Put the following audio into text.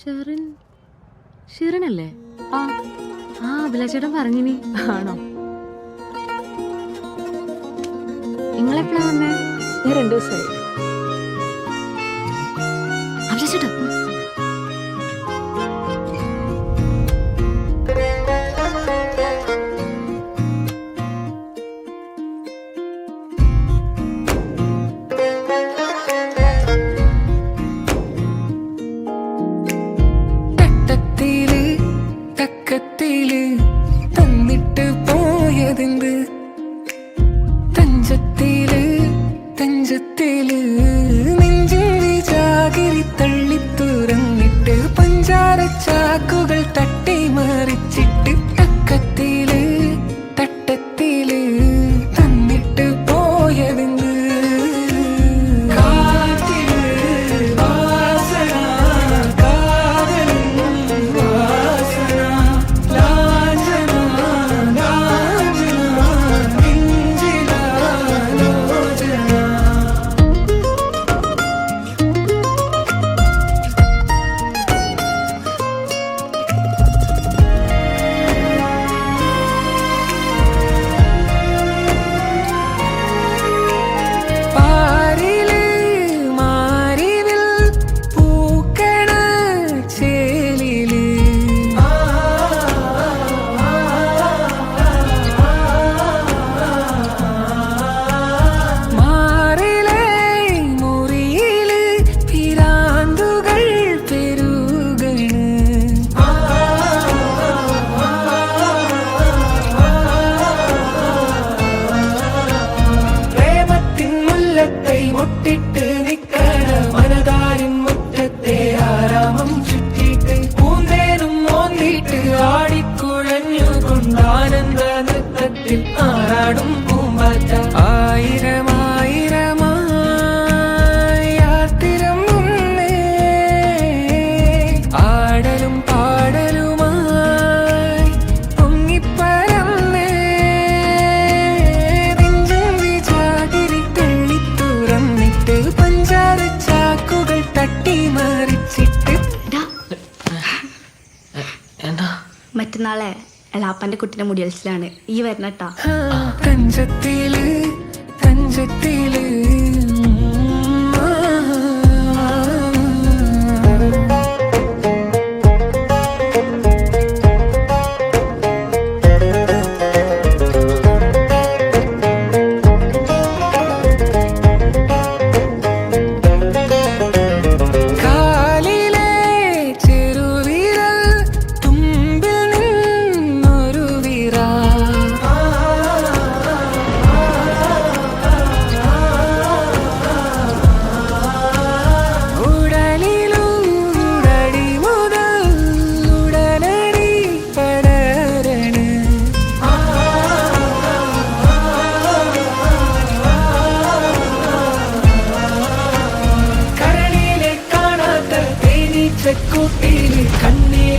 ഷെറിൻ ഷെറിനല്ലേ? ആ ആ അഭിലാഷേട്ടൻ പറഞ്ഞിനി. ആണോ? നിങ്ങളെപ്പോഴാ വന്നേ? ഞാൻ രണ്ടു ദിവസമായി. തക്കത്തിൽ തന്നിട്ട് പോയതെന്ത്? തഞ്ചത്തിൽ തഞ്ചത്തിൽ നെഞ്ചിന്റെ ചാകിരി തള്ളി തുറന്നിട്ട് പഞ്ചാര ചാക്കുകൾ തട്ടി മറിച്ചിട്ട് മുല്ലത്തെ മുട്ടിട്ട് നിക്കണ മനതാരിൻ മുറ്റത്തെ ആരാമം ചുറ്റിട്ട് പൂന്തേനും മോന്തിട്ട് ആടിക്കുഴഞ്ഞു കൊണ്ടാനന്ദ നൃത്തത്തിൽ ആറാടും പൂമ്പാറ്റ. ആയിരം മറ്റന്നാളെ എളാപ്പന്റെ കുട്ടിന്റെ മുടിയൽസിലാണ് ഈ വരണട്ടാ തഞ്ചത്തിൽ തഞ്ചത്തിൽ തേനീച്ചക്കൂട്ടിൽ കണ്ണിലെ